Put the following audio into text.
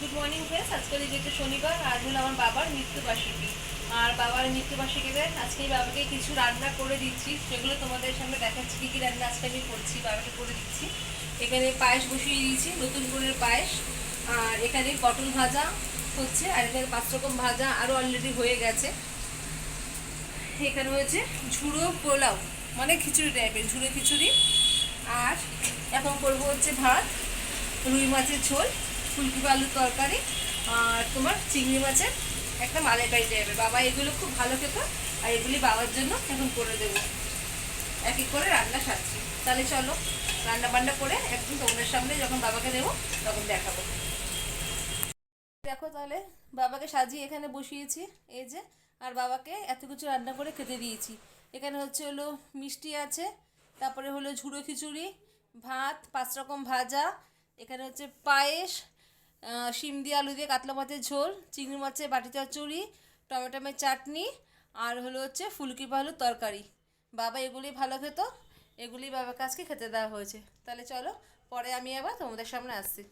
Good morning friends আজকে যেহেতু শনিবার আজ হলো আমার বাবার মৃত্যুবার্ষিকী। আর বাবার মৃত্যুবার্ষিকীতে আজকে বাবাকে কিছু রান্না করে দিচ্ছি, সেগুলো তোমাদের সামনে দেখাচ্ছি, কী কী রান্না আজকে আমি করছি, বাবাকে করে দিচ্ছি। এখানে পায়েস বসিয়ে দিয়েছি, নতুন গুড়ের পায়েস, আর এখানে পটল ভাজা হচ্ছে, আর এখানে পাঁচ রকম ভাজা আরও অলরেডি হয়ে গেছে। এখানে হয়েছে ঝুড়ো পোলাও মানে খিচুড়ি টাইপের ঝুড়ো খিচুড়ি। আর এখন করব হচ্ছে ভাত, রুই মাছের ঝোল ফুলকি আলুর তরকারি আর তোমার চিংড়ি মাছের একটা মালাইকারি টাইপের বাবা, এগুলো খুব ভালো খেত, আর এগুলি বাবার জন্য এখন করে দেবো। এক এক করে রান্না সারছি। তাহলে চলো রান্না বান্না করে একদম তোমাদের সামনে যখন বাবাকে দেবো, তখন দেখাবো। দেখো তাহলে, বাবাকে সাজিয়ে এখানে বসিয়েছি। এই যে, আর বাবাকে এত কিছু রান্না করে খেতে দিয়েছি। এখানে হচ্ছে হলো মিষ্টি আছে, তারপরে হলো ঝুড়ো খিচুড়ি, ভাত, পাঁচ রকম ভাজা, এখানে হচ্ছে পায়েস শিম দিয়ে আলু দিয়ে কাতলা মাছের ঝোল, চিংড়ি মাছের বাটি চচ্চড়ি টমেটোমের চাটনি, আর হলো হচ্ছে ফুলকি পালুর তরকারি। বাবা এগুলি ভালো খেত এগুলি বাবার কাছকে খেতে দেওয়া হয়েছে। তাহলে চলো, পরে আমি আবার তোমাদের সামনে আসছি।